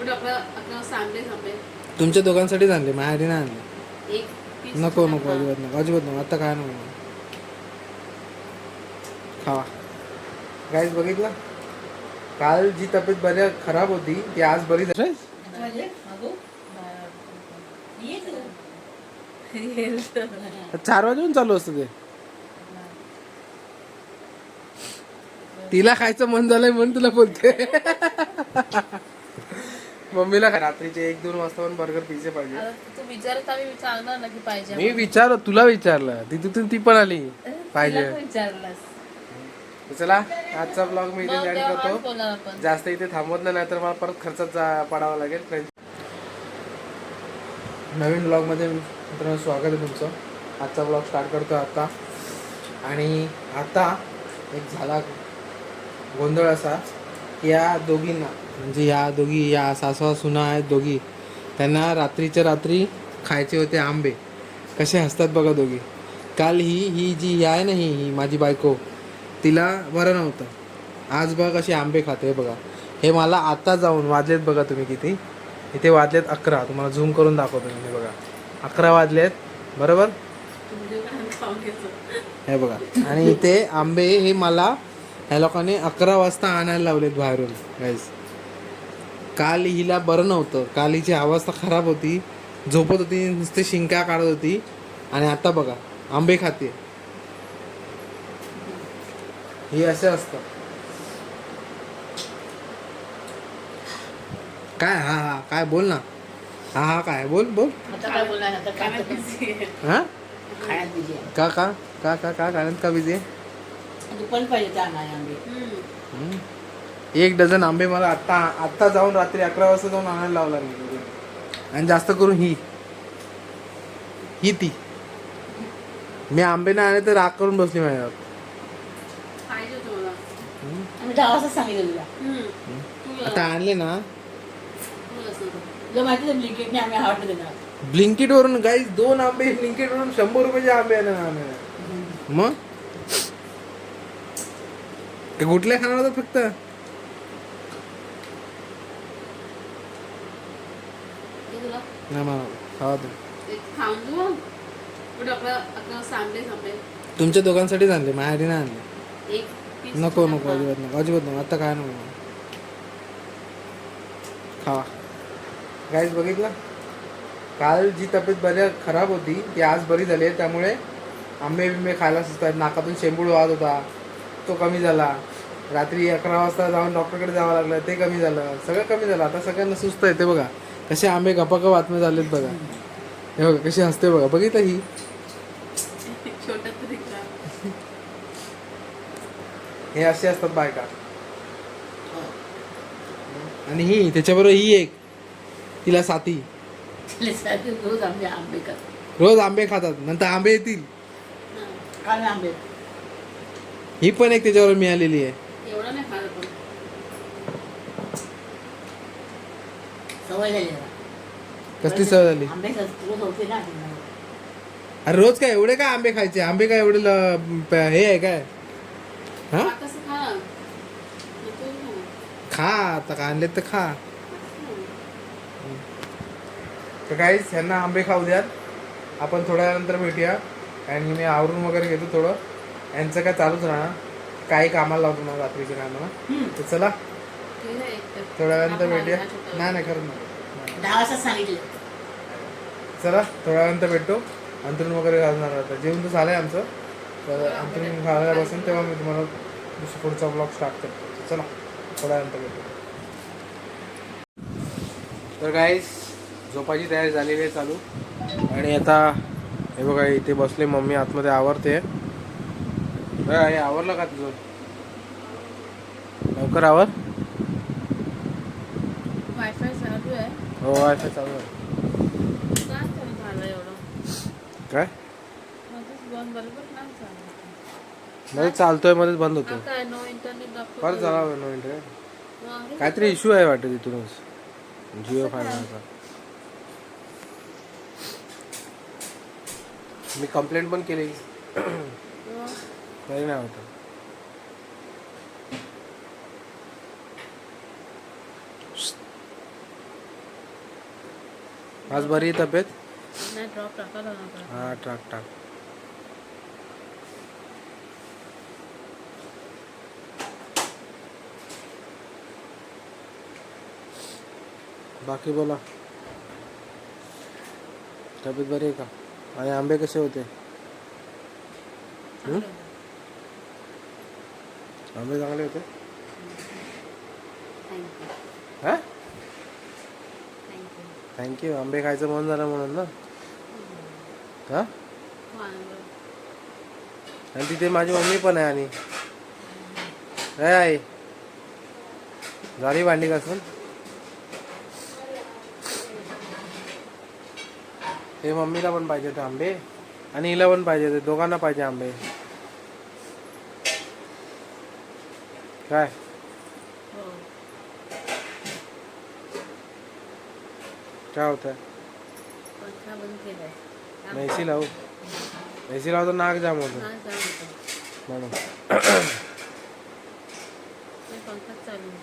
कुठे अकरा अकरा तुमच्या दोघांसाठीच आणले माझ्यासाठी नाही आणले. एक piece नको टाका. नको अजिबात नको अजिबात नको आता काय नको. खावा. गाईज बघितलं? काल जी तब्येत बऱ्या खराब होती ती आज बरी झाली. चार वाजून चालू असतं ते. तिला खायचं मन झालंय म्हणून तुला बोलते मम्मीला खा- रात्रीचे एक दोन वाजता पण बर्गर पिझ्झे पाहिजे. आता तू विचारत आम्ही विचारणार ना की पाहिजे मी विचार तुला विचारलं. ती तिथून ती पण आली. पाहिजे तिला पण विचारलास. तर चला आजचा ब्लॉग मी इथे मग जॉईन तेव्हा करतो. माणूस बोलणार आपण. जास्त इथे थांबवत नाही तर मला परत खर्चात जा- पडावं लागेल. फ्रेंड्स नवीन ब्लॉगमध्ये मित्रांनो स्वागत आहे तुमचं. आजचा ब्लॉग स्टार्ट करतो आता. आणि आता एक झाला गोंधळ असा की या दोघींना म्हणजे या दोघी या सासवा सुना आहेत दोघी. त्यांना रात्रीच्या रात्री खायचे होते आंबे. कसे हसतात बघा दोघी. काल ही ही जी ही आहे ना ही ही माझी बायको तिला बरं नव्हतं. आज बघा कसे आंबे खाते बघा. हे मला आता जाऊन वाजलेत बघा तुम्ही किती. इथे वाजलेत अकरा. तुम्हाला झूम करून दाखवतो मी हे बघा. अकरा वाजलेत. बरोबर? हे बघा. आणि इथे आंबे हे मला ह्या लोकांनी अकरा वाजता आणायला लावलेत बाहेरून गाईस काल हिला बरं नव्हतं. काल हिची अवस्था खराब होती. झोपत होती नुसते शिंका काढत होती. आणि आता बघा आंबे खाते. हे असं असतं काय? हा हा काय? बोल ना. हा हा काय? बोल बोल. हा? का का? का का का? कारण का बिझी दुपारी पाहिजे एक डझन आंबे मला आत्ता आत्ता जाऊन रात्री अकरा वाजता जाऊन आणायला लावला मी आणि जास्त करून ही. ही ती. मी आंबे नाही आले तर राग करून बसली माझ्यावर. आम्ही दहा वाजता सांगितलं तुला. आता आणले ना. तुला माहिती आम्ही आवडलं देणार. ब्लिंकिट वरून गाईस दोन आंबे ब्लिंकिट वरून शंभर रुपयाचे आंबे ना आणायला. मग? ते कुठल्या खाणार होता फक्त? नाही मला खावा तुम्ही. तुमच्या दोघांसाठीच आणले माझ्यासाठी नाही आणले. एक piece नको टाका. नको अजिबात नको अजिबात नको आता काय नको. खावा गाईज बघितलं? काल जी तब्येत बऱ्या खराब होती ती आज बरी झाली आहे त्यामुळे आंबे बिंबे खायला सुचतात नाकातून शेंबूड वाहत होता तो कमी झाला. रात्री अकरा वाजता जाऊन डॉक्टरकडे जावं लागलं ते कमी झालं सगळं कमी झालं आता सगळ्यांना सुस्त आहे ते बघा. कसे आंबे गपागप आत्मे झालेत बघा. हे बघा कशी हसते बघा. बघितलं ही. हे असे असतात बायका. आणि ही त्याच्याबरोबर ही एक. तिला साथी रोज आम्ही आंबे खातो रोज आंबे खातात. नंतर आंबे येतील. हा. आंबे. ही पण एक त्याच्यावर मिळालेली आहे एवढं नाही खात आपण सवय झाली. कसली सवय झाली? आंबे खात- रोज होते ना आम्ही. अरे रोज काय एवढे काय आंबे खायचे? आंबे काय एवढे हे आहे काय? हा? खा. आता का आणलेत तर खा. तर काहीच ह्यांना आंबे खाऊ द्यात. आपण थोड्या वेळानंतर भेटूया. आणि मी आवरून वगैरे घेतो थोडं. यांचं काय चालूच राहणार. काही कामाला लावतो ना रात्रीच्या कामाला. तर चला. थोड्या वेळानंतर भेटूया. नाही नाही खरं नाही. दहा वाजता सांगितलं. चला थोड्या वेळानंतर भेटतो अंतरून वगैरे घालणार आता. जेवण तर झालंय आमचं. तर अंतरून घालायला बसून तेव्हा मी तुम्हाला दुसरा पुढचा ब्लॉग स्टार्ट करतो. चला थोड्या वेळानंतर भेटू. तर गाईस झोपाची तयारी झालेली आहे चालू. आणि आता हे बघा इथे बसले मम्मी आतमध्ये आवरते. हे आवरलं का तुझं? लवकर आवर वायफाय चालू आहे हो वायफाय चालू आहे. काय? चालू झालं एवढं काय मध्येच बंद बरोबर नाही झालं मध्ये चालतोय मध्येच बंद हा होतो काय नो इंटरनेट दाखवतो झाला नो इंटरनेट मग काहीतरी इश्यू आहे वाटतं तिथूनच. जिओ फायबरचा मी कंप्लेंट पण केली. मग तरी नाही होतं. आज बरी आहे तब्येत? हा टाक टाक बाकी बोला। तब्येत बरी आहे का? आणि आंबे कसे होते? हं? आंबे चांगले होते? थँक्यू हा? थँक्यू आंबे खायचं मन झालं म्हणून ना? हा? आणि तिथे माझी मम्मी पण आहे आणि. काय आहे झाली भांडी घासून? हे मम्मीला पण पाहिजे होते आंबे. आणि हिला पण पाहिजे होते. दोघांना पाहिजे आंबे. काय हो काय होत आहे पंखा बंद केलाय मैसी लावू मैसी लावतो नाक जाम होतं हा। म्हणून नाही पंखाच चालू आहे.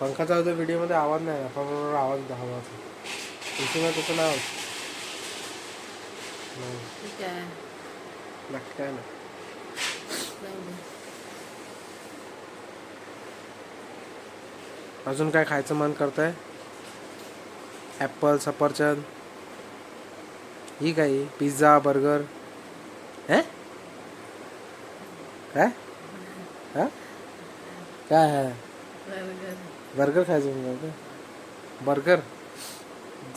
पंखा चालतो व्हिडिओमध्ये आवाज नाही ना बरोबर आवाज होता हवाचा एसीमध्ये तसं नाही होत नाही, ठीक आहे बाकी काय नाही जाऊ दे अजून काय खायचं मन करतंय? ॲपल सफरचंद ही काय? पिझ्झा बर्गर हे? काय? हा? काय आहे बर्गर खायचं बर्गर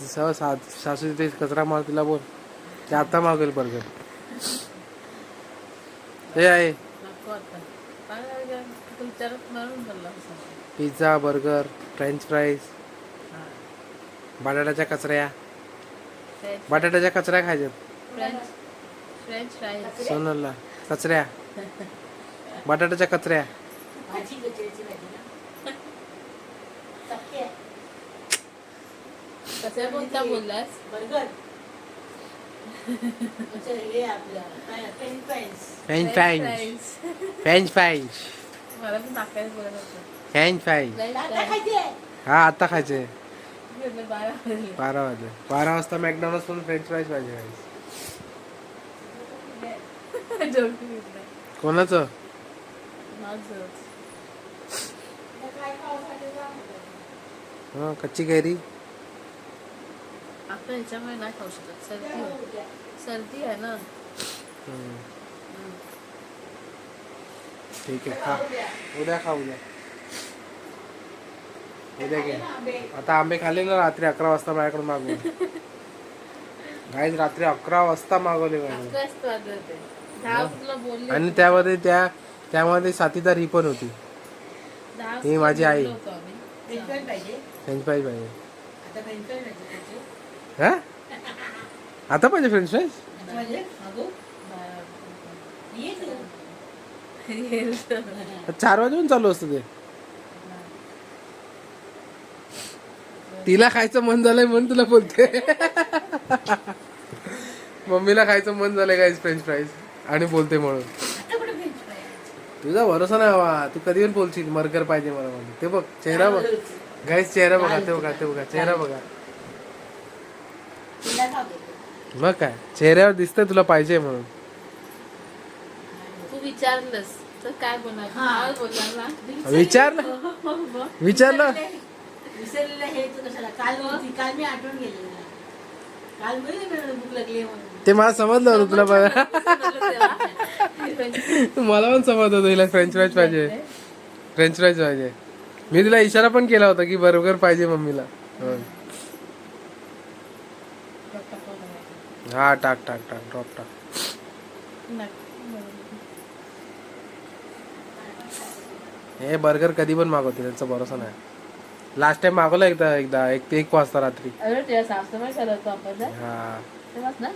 सा सासू तिथे कचरा मार तिला बोल. ते आता मागेल बर्गर हे आहे? तू पिझ्झा बर्गर फ्रेंच फ्राईज बटाट्याच्या कचऱ्या. बटाट्याच्या कचऱ्या खायच्या फ्रेंच फ्रेंच फ्राईज सोनलला. कचऱ्या. बटाट्याच्या कचऱ्या. हे french fries french fries french fries हा आता खायचे बारा वाजले. बारा वाजता मॅकडॉनल्ड पण फ्रेंच फ्राईज पाहिजे. कोणाचं. हा कच्ची कैरी आपण ह्याच्यामुळे नाही खाऊ शकत सर्दी. सर्दी आहे ना. ठीक आहे खा उद्या खा उद्या घे. आता आंबे खाल्ले ना रात्री अकरा वाजता माझ्याकडून मागवले गाईज रात्री अकरा वाजता मागवले बोलले आणि त्यामध्ये त्या त्यामध्ये साथीदार ही पण होती. ही माझी आई. फ्रेंच फ्राईज पाहिजे. हा? आता पाहिजे फ्रेंच फ्राईज. चार वाजून चालू असतं ते. तिला खायचं मन झालंय म्हणून तुला बोलते. मम्मीला खायचं मन झालंय गाईज फ्रेंच फ्राईज आणि बोलते म्हणून. तुझा भरोसा नाही हवा तू कधी पण बोलशील मर्गर पाहिजे मला म्हणून. ते बघ चेहरा बघ. गाईज चेहरा बघा ते बघा ते बघा चेहरा बघा. मग काय? चेहऱ्यावर दिसतंय तुला पाहिजे म्हणून. तू विचारलंस तर काय बोलणार? हा. काय बोलणार ना? विचारलं? विचारलं? विसरलेलं हे तू कशाला? काल बोलती काल मी आठवण गेलेली काल बोलली मला भूक लागली म्हणून ते मला समजलं होतं तुला बघा मला पण समजत होतं हिला फ्रेंच फ्राईज पाहिजे. फ्रेंच फ्राईज पाहिजे. मी तिला इशारा पण केला होता की बर्गर पाहिजे मम्मीला. हो. हा टाक टाक टाक ड्रॉप टाक. हे बर्गर कधी पण मागवते त्यांचा भरोसा नाही. लास्ट टाइम मागवला एकदा एकदा एक एक वाजता रात्री. अरे तुझ्या सासूबाई करत होतो आपण ना? हा. तेव्हाच ना?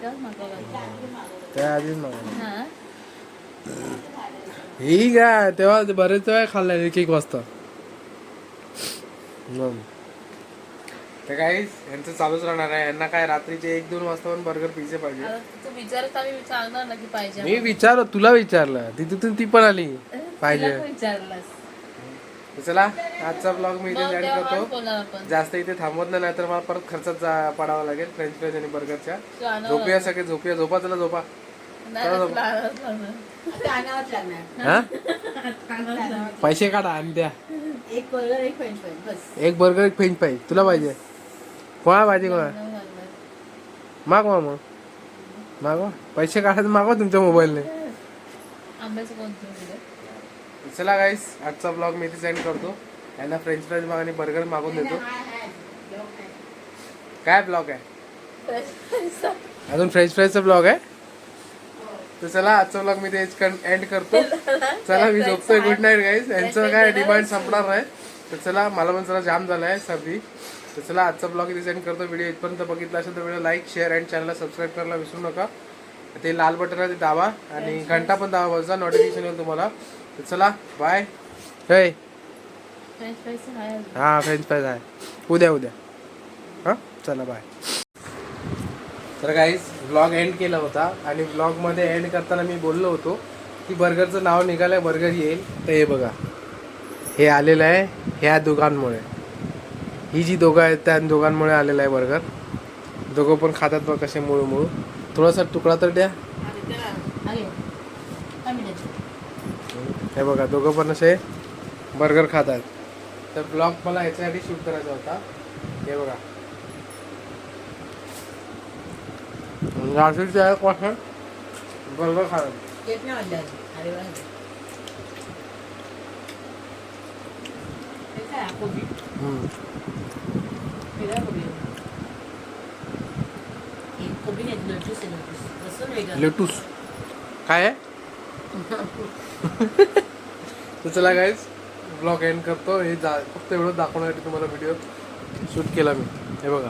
तेव्हाच मागवलं. त्या आधीच मागवलं. हा. ही काय तेव्हा बरेच वेळा खाल्ला एक एक वाजता. तर काही यांचं चालूच राहणार आहे. यांना काय रात्रीचे एक दोन वाजता पण बर्गर पिझ्झे पाहिजे. आता तू विचारत आम्ही विचारणार ना की पाहिजे मी विचार तुला विचारलं. ती तिथून ती पण आली. पाहिजे. विचारलंस. तर चला आजचा ब्लॉग मी इथे तेव्हा करतो. जास्त इथे थांबवत नाही तर मला परत खर्चात जा पडावं लागेल. फ्रेंच फ्राईज आणि बर्गरच्या झोपूया. सगळे झोपूया. झोपा चला झोपा. हा. पैसे काढा आणि द्या. एक बर्गर एक फ्रेंच फ्राईज बस. एक बर्गर एक फ्रेंच पाहिजे तुला पाहिजे. कोणा पाहिजे कोणा. मागवा मग. मागवा. पैसे काढायचं मागवा तुमच्या मोबाईलने आंब्याचं कोणतं? दिलं? चला गाईस आजचा ब्लॉग मी इथे सेंड करतो. यांना फ्रेंच फ्राईज माग आणि बर्गर मागून देतो. काय ब्लॉग आहे? अजून फ्रेंच फ्राईजचा ब्लॉग आहे? तर चला आजचा ब्लॉग मी ते एंड करतो. चला मी झोपतोय. गुड नाईट गाईज यांचं काय डिमांड संपणार नाही. तर चला मला पण जरा जाम झाला आहे सर्दी तर चला आजचा ब्लॉग इथे सेंड करतो. व्हिडिओ इथपर्यंत बघितला असेल तर व्हिडिओ लाईक शेअर अँड चॅनलला सबस्क्राईब करायला विसरू नका. ते लाल बटन आहे ते दाबा आणि घंटा पण दाबा बाजूचा नोटिफिकेशन येईल तुम्हाला. तर चला बाय हे. फ्रेंच फ्राईज आहे. अजून. हा फ्रेंच फ्राईज आहे. उद्या उद्या. हां? चला बाय तर काहीच ब्लॉग एंड केला होता आणि ब्लॉगमध्ये एंड करताना मी बोललो होतो की बर्गरचं नाव निघालं बर्गर येईल. तर हे बघा. हे आलेलं आहे ह्या दोघांमुळे. ही जी दोघं आहेत त्या दोघांमुळे आलेलं आहे बर्गर दोघं पण खातात बघ कसे मुळू मुळू थोडासा तुकडा तर द्या आणि त्याला अरे, कमी देतो. हे बघा दोघं पण असे बर्गर खातात तर ब्लॉग मला ह्याच्यासाठी शूट करायचा होता. हे बघा. नाशिकचे आहे. बर्गर खातात. लेटूस. काय आहे? तर चला गाईज ब्लॉग एंड करतो. हे जा फक्त एवढं दाखवण्यासाठी तुम्हाला व्हिडिओ शूट केला मी. हे बघा.